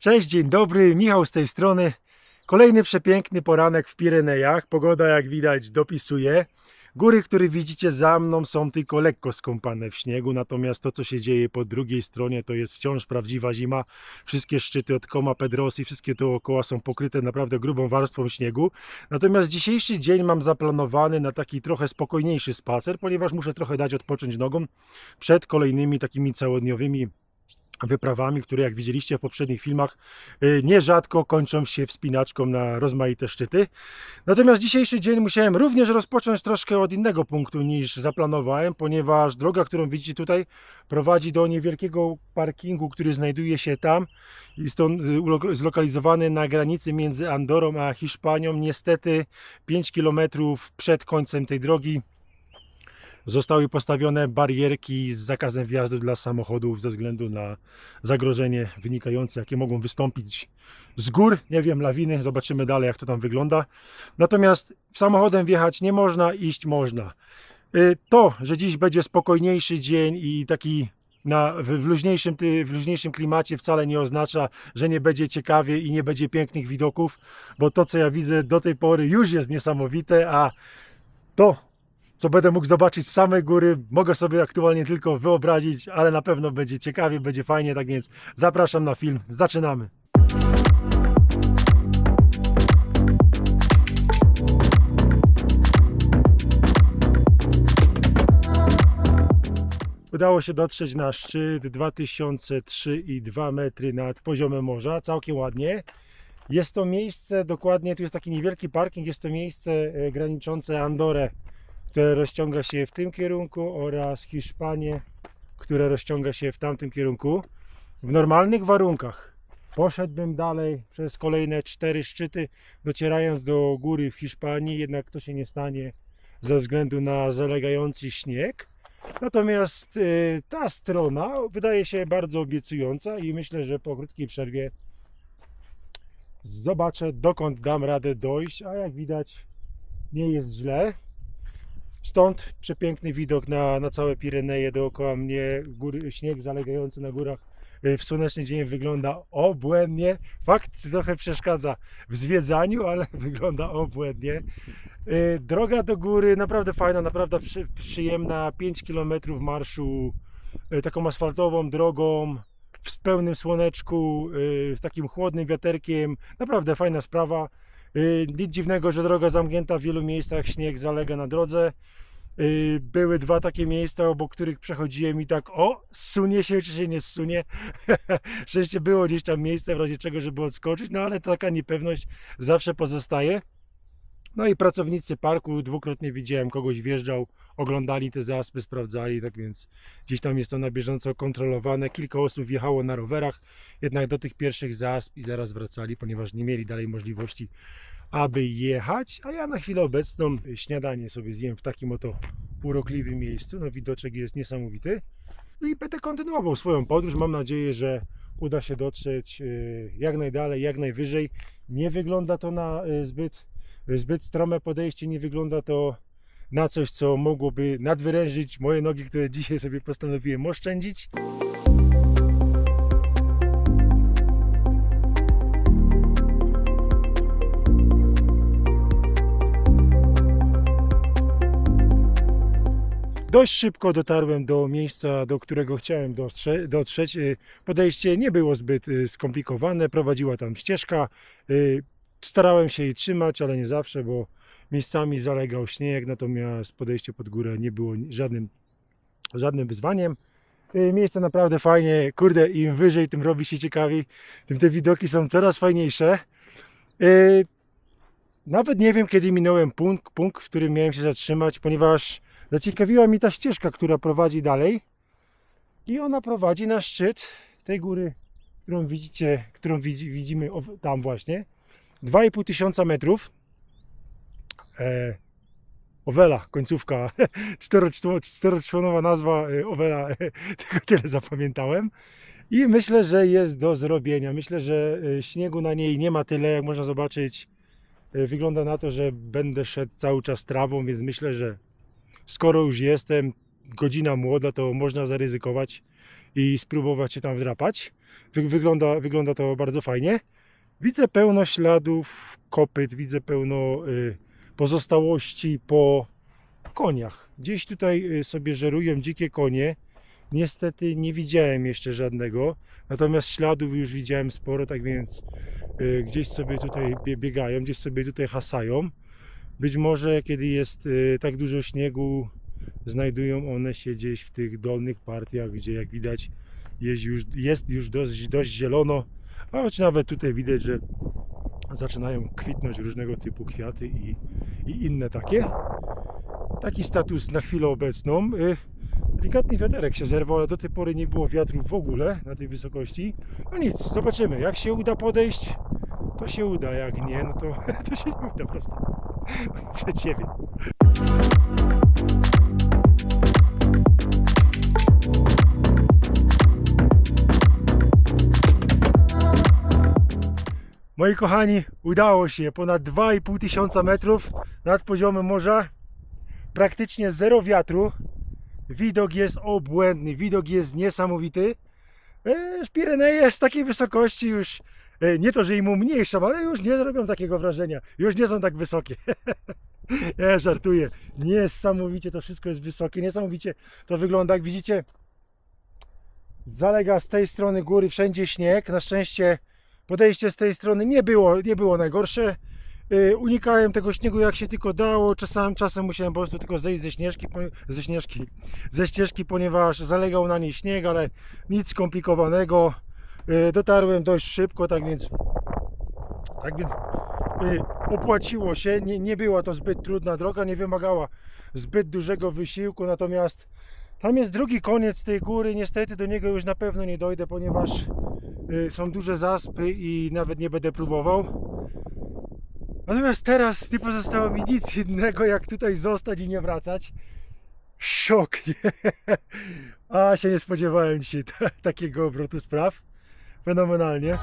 Cześć, dzień dobry, Michał z tej strony. Kolejny przepiękny poranek w Pirenejach. Pogoda, jak widać, dopisuje. Góry, które widzicie za mną, są tylko lekko skąpane w śniegu, natomiast to, co się dzieje po drugiej stronie, to jest wciąż prawdziwa zima. Wszystkie szczyty od Koma Pedrosi, wszystkie dookoła są pokryte naprawdę grubą warstwą śniegu. Natomiast dzisiejszy dzień mam zaplanowany na taki trochę spokojniejszy spacer, ponieważ muszę trochę dać odpocząć nogom przed kolejnymi takimi całodniowymi wyprawami, które jak widzieliście w poprzednich filmach y, nierzadko kończą się wspinaczką na rozmaite szczyty. Natomiast dzisiejszy dzień musiałem również rozpocząć troszkę od innego punktu niż zaplanowałem, ponieważ droga, którą widzicie tutaj prowadzi do niewielkiego parkingu, który znajduje się tam. Jest on y, ulo- zlokalizowany na granicy między Andorą a Hiszpanią. Niestety 5 km przed końcem tej drogi zostały postawione barierki z zakazem wjazdu dla samochodów ze względu na zagrożenie wynikające, jakie mogą wystąpić z gór. Nie wiem, lawiny, zobaczymy dalej, jak to tam wygląda. Natomiast samochodem wjechać nie można, iść można. Y, To, że dziś będzie spokojniejszy dzień i taki na, w, luźniejszym, w luźniejszym klimacie wcale nie oznacza, że nie będzie ciekawie i nie będzie pięknych widoków, bo to, co ja widzę do tej pory już jest niesamowite, a to, co będę mógł zobaczyć z samej góry, mogę sobie aktualnie tylko wyobrazić, ale na pewno będzie ciekawie, będzie fajnie, tak więc zapraszam na film. Zaczynamy. Udało się dotrzeć na szczyt 2003,2 metry nad poziomem morza, całkiem ładnie. Jest to miejsce, dokładnie, tu jest taki niewielki parking, jest to miejsce e, graniczące Andorę które rozciąga się w tym kierunku oraz Hiszpanię, które rozciąga się w tamtym kierunku. W normalnych warunkach poszedłbym dalej przez kolejne cztery szczyty, docierając do góry w Hiszpanii, jednak to się nie stanie ze względu na zalegający śnieg. Natomiast y, ta strona wydaje się bardzo obiecująca i myślę, że po krótkiej przerwie zobaczę dokąd dam radę dojść, a jak widać nie jest źle. Stąd przepiękny widok na, na całe Pireneje dookoła mnie, góry, śnieg zalegający na górach. Y, W słoneczny dzień wygląda obłędnie. Fakt trochę przeszkadza w zwiedzaniu, ale wygląda obłędnie. Y, Droga do góry naprawdę fajna, naprawdę przy, przyjemna. 5 km marszu y, taką asfaltową drogą w pełnym słoneczku, z takim chłodnym wiaterkiem. Naprawdę fajna sprawa. Y, Nic dziwnego, że droga zamknięta w wielu miejscach, śnieg zalega na drodze. Y, Były dwa takie miejsca, obok których przechodziłem i tak, o, sunie się czy się nie zsunie. Szczęście było gdzieś tam miejsce, w razie czego, żeby odskoczyć, no ale taka niepewność zawsze pozostaje. No i pracownicy parku, dwukrotnie widziałem, kogoś wjeżdżał, oglądali te zaspy, sprawdzali, tak więc gdzieś tam jest to na bieżąco kontrolowane. Kilka osób wjechało na rowerach, jednak do tych pierwszych zasp i zaraz wracali, ponieważ nie mieli dalej możliwości, aby jechać. A ja na chwilę obecną śniadanie sobie zjem w takim oto urokliwym miejscu. No widoczek jest niesamowity. I będę kontynuował swoją podróż. Mam nadzieję, że uda się dotrzeć y, jak najdalej, jak najwyżej. Nie wygląda to na y, zbyt, zbyt strome podejście, nie wygląda to na coś, co mogłoby nadwyrężyć moje nogi, które dzisiaj sobie postanowiłem oszczędzić. Dość szybko dotarłem do miejsca, do którego chciałem dotrze- dotrzeć. Y, Podejście nie było zbyt y, skomplikowane, prowadziła tam ścieżka. Starałem się jej trzymać, ale nie zawsze, bo miejscami zalegał śnieg, natomiast podejście pod górę nie było żadnym, żadnym wyzwaniem. Y, Miejsce naprawdę fajnie, kurde, im wyżej, tym robi się ciekawiej, tym te widoki są coraz fajniejsze. Y, Nawet nie wiem, kiedy minąłem punkt, punkt, w którym miałem się zatrzymać, ponieważ zaciekawiła mi ta ścieżka, która prowadzi dalej. I ona prowadzi na szczyt tej góry, którą widzicie, którą widzi, widzimy tam właśnie. 2,5 tysiąca metrów. E, Owela, końcówka, czteroczło- czteroczłonowa nazwa e, Owela, tylko tyle zapamiętałem. I myślę, że jest do zrobienia. Myślę, że e, śniegu na niej nie ma tyle, jak można zobaczyć. E, Wygląda na to, że będę szedł cały czas trawą, więc myślę, że skoro już jestem, godzina młoda, to można zaryzykować. i spróbować się tam wdrapać. Wy, wygląda, wygląda to bardzo fajnie. Widzę pełno śladów kopyt, widzę pełno y, pozostałości po koniach. Gdzieś tutaj y, sobie żerują dzikie konie. Niestety nie widziałem jeszcze żadnego, natomiast śladów już widziałem sporo, tak więc y, gdzieś sobie tutaj bie- biegają, gdzieś sobie tutaj hasają. Być może kiedy jest tak dużo śniegu, znajdują one się gdzieś w tych dolnych partiach, gdzie jak widać jest już, jest już dość, dość zielono, a choć nawet tutaj widać, że zaczynają kwitnąć różnego typu kwiaty i, i inne takie. Taki status na chwilę obecną. Y, Delikatny wiaterek się zerwał, ale do tej pory nie było wiatru w ogóle na tej wysokości. No nic, zobaczymy. Jak się uda podejść, to się uda. Jak nie, no to, to się nie uda po prostu. Przed siebie. Moi kochani, udało się. Ponad 2,5 tysiąca metrów nad poziomem morza. Praktycznie zero wiatru. Widok jest obłędny, widok jest niesamowity. E, Pireneje z takiej wysokości już, e, nie to, że im umniejszam, ale już nie zrobią takiego wrażenia. Już nie są tak wysokie. Nie, żartuję. Niesamowicie to wszystko jest wysokie. Niesamowicie to wygląda. Jak widzicie, zalega z tej strony góry wszędzie śnieg. Na szczęście podejście z tej strony nie było, nie było najgorsze. Y, Unikałem tego śniegu jak się tylko dało. Czasem, czasem musiałem po prostu tylko zejść ze śnieżki, ze śnieżki, ze ścieżki, ponieważ zalegał na niej śnieg, ale nic skomplikowanego. Y, Dotarłem dość szybko, tak więc tak więc y, opłaciło się. Nie, nie była to zbyt trudna droga, nie wymagała zbyt dużego wysiłku, natomiast tam jest drugi koniec tej góry. Niestety do niego już na pewno nie dojdę, ponieważ są duże zaspy i nawet nie będę próbował. Natomiast teraz nie pozostało mi nic innego, jak tutaj zostać i nie wracać. Szok, nie? A się nie spodziewałem dzisiaj ta, takiego obrotu spraw. Fenomenalnie.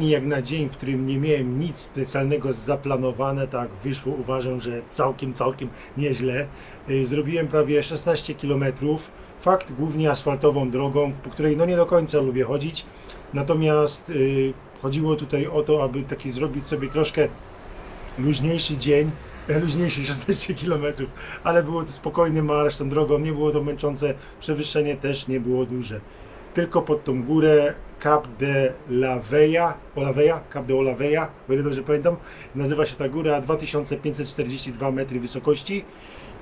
Kochani, jak na dzień, w którym nie miałem nic specjalnego zaplanowane, tak wyszło, uważam, że całkiem, całkiem nieźle. Y, Zrobiłem prawie 16 km. Fakt, głównie asfaltową drogą, po której no nie do końca lubię chodzić. Natomiast y, chodziło tutaj o to, aby taki zrobić sobie troszkę luźniejszy dzień, e, luźniejszy 16 km, ale było to spokojny marsz tą drogą, nie było to męczące, przewyższenie też nie było duże. Tylko pod tą górę Cap de la Veja, Olaveja, Cap de Olaveja, o ile dobrze pamiętam, nazywa się ta góra 2542 metry wysokości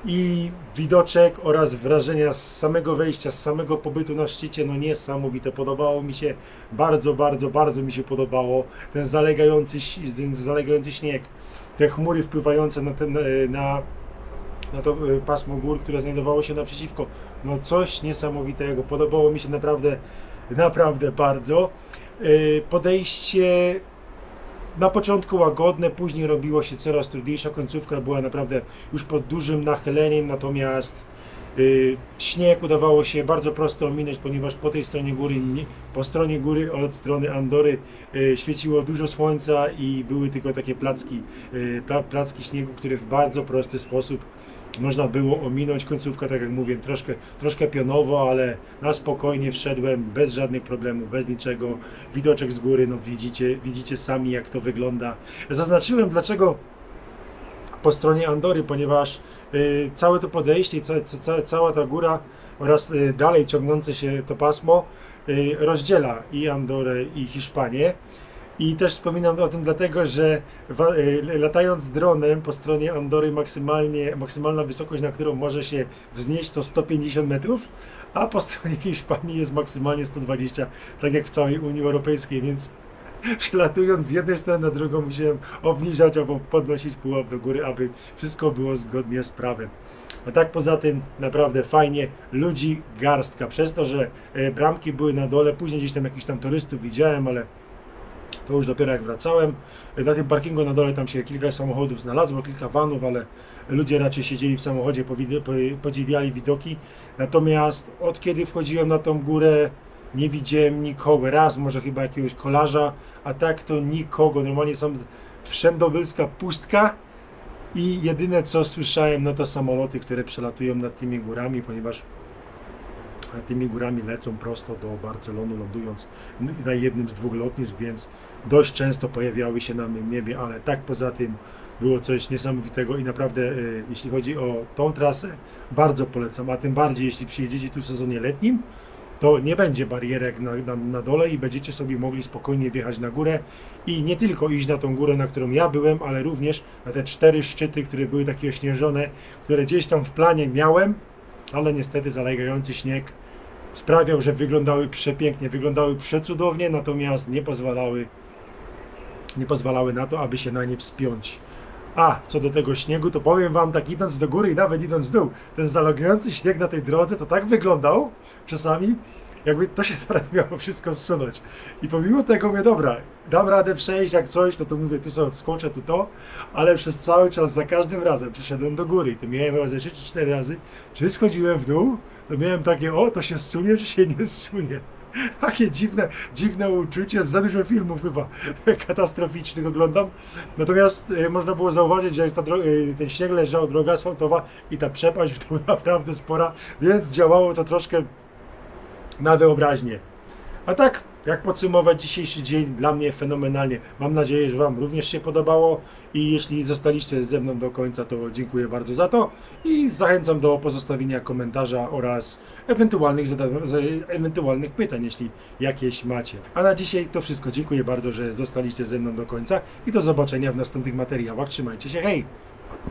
i widoczek oraz wrażenia z samego wejścia, z samego pobytu na szczycie, no niesamowite. Podobało mi się, bardzo, bardzo, bardzo mi się podobało ten zalegający, ten zalegający śnieg, te chmury wpływające na, ten, na, na to e, pasmo gór, które znajdowało się naprzeciwko. No coś niesamowitego. Podobało mi się naprawdę, naprawdę bardzo. E, Podejście na początku łagodne, później robiło się coraz trudniejsza. Końcówka była naprawdę już pod dużym nachyleniem, natomiast śnieg udawało się bardzo prosto ominąć, ponieważ po tej stronie góry, po stronie góry od strony Andory y, świeciło dużo słońca i były tylko takie placki, y, pla, placki śniegu, które w bardzo prosty sposób można było ominąć. Końcówka, tak jak mówię, troszkę, troszkę pionowo, ale na spokojnie wszedłem, bez żadnych problemów, bez niczego. Widoczek z góry, no widzicie, widzicie sami jak to wygląda. Zaznaczyłem dlaczego po stronie Andory, ponieważ y, całe to podejście, i ca, ca, ca, cała ta góra oraz y, dalej ciągnące się to pasmo y, rozdziela i Andorę i Hiszpanię. I też wspominam o tym dlatego, że latając dronem po stronie Andory maksymalnie, maksymalna wysokość, na którą może się wznieść to 150 metrów, a po stronie Hiszpanii jest maksymalnie 120, tak jak w całej Unii Europejskiej, więc Przelatując z jednej strony na drugą musiałem obniżać albo podnosić pułap do góry, aby wszystko było zgodnie z prawem. A tak poza tym naprawdę fajnie, ludzi garstka. Przez to, że e, bramki były na dole, później gdzieś tam jakichś tam turystów widziałem, ale to już dopiero jak wracałem. E, Na tym parkingu na dole tam się kilka samochodów znalazło, kilka vanów, ale ludzie raczej siedzieli w samochodzie, podziwiali widoki. Natomiast od kiedy wchodziłem na tą górę, nie widziałem nikogo. Raz może chyba jakiegoś kolarza, a tak to nikogo. Normalnie są wszędobylska pustka i jedyne co słyszałem, no to samoloty, które przelatują nad tymi górami, ponieważ nad tymi górami lecą prosto do Barcelony, lądując na jednym z dwóch lotnisk, więc dość często pojawiały się na tym niebie, ale tak poza tym było coś niesamowitego i naprawdę, e, jeśli chodzi o tą trasę, bardzo polecam, a tym bardziej jeśli przyjedziecie tu w sezonie letnim, to nie będzie barierek na, na, na dole i będziecie sobie mogli spokojnie wjechać na górę i nie tylko iść na tą górę, na którą ja byłem, ale również na te cztery szczyty, które były takie ośnieżone, które gdzieś tam w planie miałem, ale niestety zalegający śnieg sprawiał, że wyglądały przepięknie, wyglądały przecudownie, natomiast nie pozwalały, nie pozwalały na to, aby się na nie wspiąć. A, co do tego śniegu, to powiem wam tak idąc do góry i nawet idąc w dół, ten zalogujący śnieg na tej drodze to tak wyglądał czasami, jakby to się zaraz miało wszystko zsunąć. I pomimo tego mówię, dobra, dam radę przejść jak coś, to mówię, tu sobie odskoczę, tu to, ale przez cały czas, za każdym razem przeszedłem do góry i to miałem chyba ze 3 czy 4 razy, czy schodziłem w dół, to miałem takie, o, to się zsunie, czy się nie zsunie. Takie dziwne, dziwne uczucie, za dużo filmów chyba katastroficznych oglądam. Natomiast e, można było zauważyć, że jest ta e, ten śnieg leżał, droga asfaltowa i ta przepaść dół naprawdę spora, więc działało to troszkę na wyobraźnię. A tak, jak podsumować dzisiejszy dzień? Dla mnie fenomenalnie. Mam nadzieję, że Wam również się podobało i jeśli zostaliście ze mną do końca, to dziękuję bardzo za to i zachęcam do pozostawienia komentarza oraz ewentualnych, ewentualnych pytań, jeśli jakieś macie. A na dzisiaj to wszystko. Dziękuję bardzo, że zostaliście ze mną do końca i do zobaczenia w następnych materiałach. Trzymajcie się, hej!